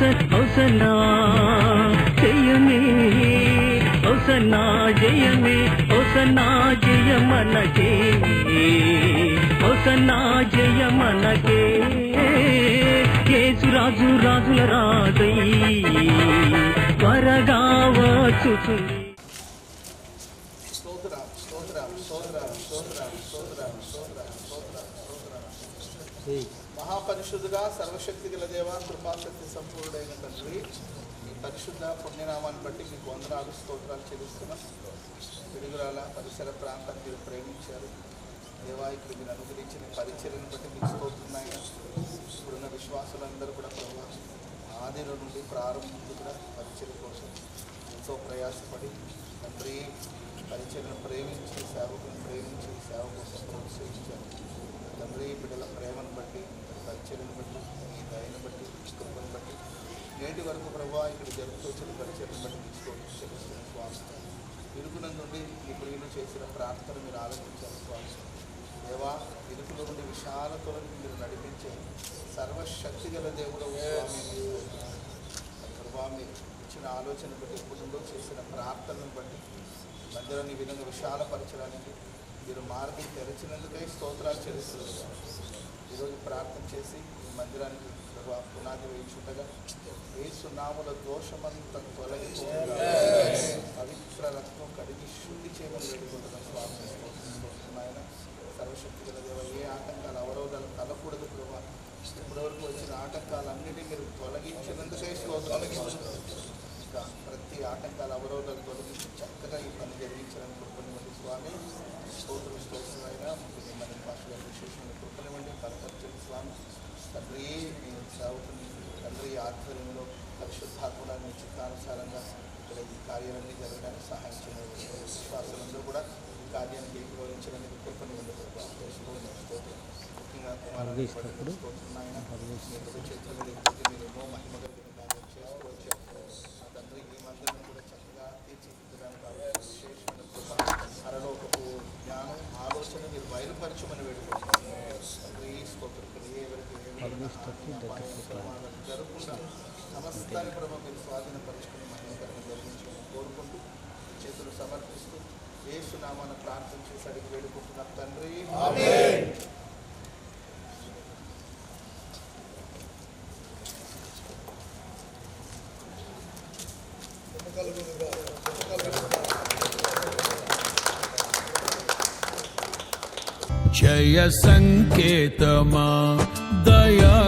ಹೊಸ ಹೊಸನ ಜಯಮೇ ಹೊಸನ ಜಯಮೇ ಹೊಸನ ಜಯ ಮನಗೆ ಹೊಸನ ಜಯ ಮನಗೆ కేసు రాజు రాజుల రాజై త్వరగా వచ్చు స్తోత్ర స్తోత్ర స్తోత్ర స్తోత్ర స్తోత్ర స్తోత్ర స్తోత్ర మహాపరిశుద్ధుగా సర్వశక్తి గల దేవ కృపాశక్తి సంపూర్ణుడైన తండ్రి ఈ పరిశుద్ధ పుణ్యనామాన్ని బట్టి మీకు వందనాలు స్తోత్రాలు చెల్లిస్తున్నాం. పిడుగురాల పరిసర ప్రాంతాన్ని మీరు ప్రేమించారు. దేవా ఇక్కడ మీరు అనుగ్రహించిన పరిచర్యను బట్టి మీకు స్తోత్రున్నాయి ఇప్పుడున్న విశ్వాసులందరూ కూడా ప్రభావ ఆదిలో నుండి ప్రారంభం కూడా పరిచయం కోసం ఎంతో ప్రయాసపడి తండ్రి పరిచయను ప్రేమించి సేవకుని ప్రేమించి సేవ కోసం ప్రోత్సహించారు. తండ్రి బిడ్డల ప్రేమను బట్టి పరిచయను బట్టి ఈ దయను బట్టి కృపను బట్టి నేటి వరకు ప్రభావ ఇక్కడ జరుగుతూ వచ్చిన పరిచయం బట్టి తీసుకోవచ్చు స్వామి. ఇరుకునందు నుండి మీ ప్రియులు చేసిన ప్రార్థన మీరు ఆలోచించారు స్వామి. దేవా ఇరుకులో నుండి విశాలతలను మీరు నడిపించే సర్వశక్తి గల దేవుడు స్వామి. మీరు ప్రభావ మీరు ఇచ్చిన ఆలోచన బట్టి ఎప్పటి చేసిన ప్రార్థనను బట్టి మందిరాన్ని ఈ విధంగా విశాలపరచడానికి మీరు మార్గం తెరచినందుకై స్తోత్రాలు చేస్తున్నారు ఈరోజు ప్రార్థన చేసి మందిరానికి పునాది వేయించుండగా వేసునాముల దోషమంతా తొలగిపోగా పవిత్ర రక్తం కడిగి శుద్ధి చేయమని వేడుకుంటున్నాం. స్వామి ఆయన సర్వశక్తి గల దేవ ఏ ఆటంకాలు అవరోధాలు కలకూడదు ప్రభా. ఇప్పటివరకు వచ్చిన ఆటంకాలన్నిటి మీరు తొలగించినందుకే స్తోత్రాలు ఇంకా ప్రతి ఆటంకాల అవరోధాలు తొలగించి చక్కగా ఈ పని జరిగించాలని కృపనివ్వండి స్వామి. స్తోత్రం స్తోత్రమైన మిమ్మల్ని భాషగా విశేషంగా కృపనివ్వండి. బలపరచండి స్వామి. తండ్రి మీ సేవకుని తండ్రి ఆధ్వర్యంలో పరిశుద్ధాత్మల మీ చిత్తానుసారంగా ఇక్కడ ఈ కార్యాలన్నీ జరగడానికి సహాయం చేయండి విశ్వాసులందరూ కూడా ఈ కార్యాన్ని ఏకీభవించడానికి. స్తోత్రం, స్తోత్రం. ముఖ్యంగా కుమారుని స్తోత్రం జరిగించమని కోరుకుంటూ చేతులు సమర్పిస్తూ ఏసునామాన ప్రార్థన చేసి అడిగి వేడుకుంటున్నాం తండ్రి జయ సంకేతమా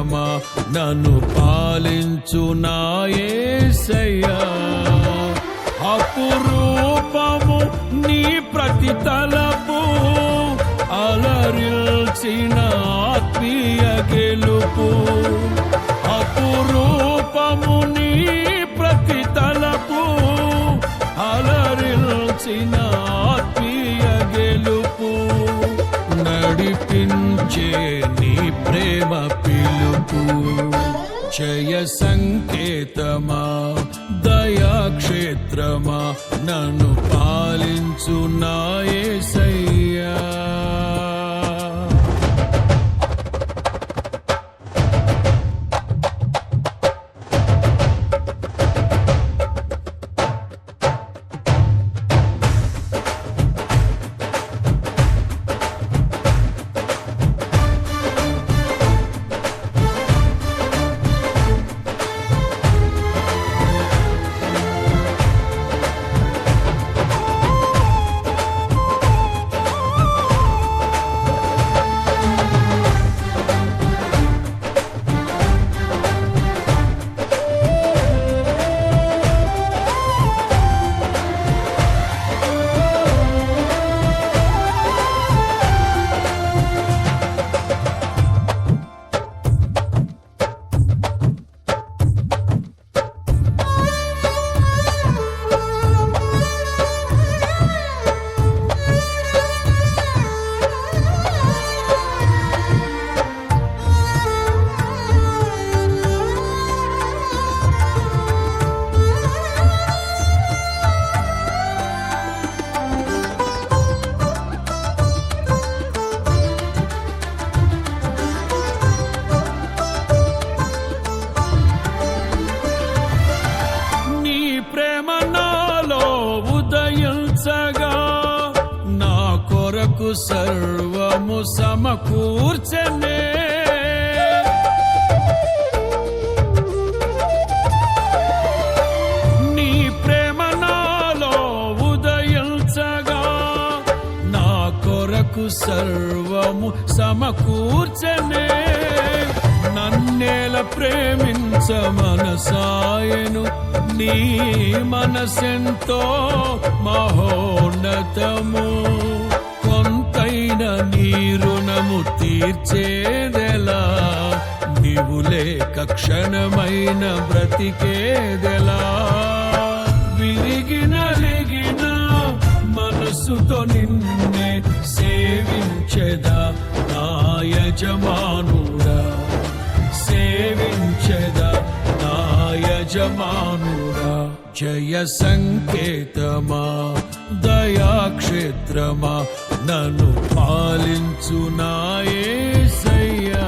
దయాక్షేత్రమా నన్ను పాలించు నాయసయ్యా అపురూపము నీ ప్రతి తలపు అలరిల్చిన ఆత్మీయ గెలుపు. జయ సంకేతమా దయాక్షేత్రమా నన్ను పాలించు నాయసయ్యా సయ్యా సర్వము సమకూర్చనే. నీ ప్రేమ నాలో ఉదయించగా నా కొరకు సర్వము సమకూర్చనే. నన్నేల ప్రేమించ మనసాయను నీ మనసెంతో మహోన్నతము. తీర్చేదెలా నీవు లేక క్షణమైన బ్రతికేదెలా? విరిగిన నలిగిన మనసుతో నిన్నే సేవించెదా? నా యజమానుడా సేవించెదా? నా యజమానుడా జయ సంకేతమా? దయాక్షేత్రమా నన్ను పాలించు నాయసయ్యా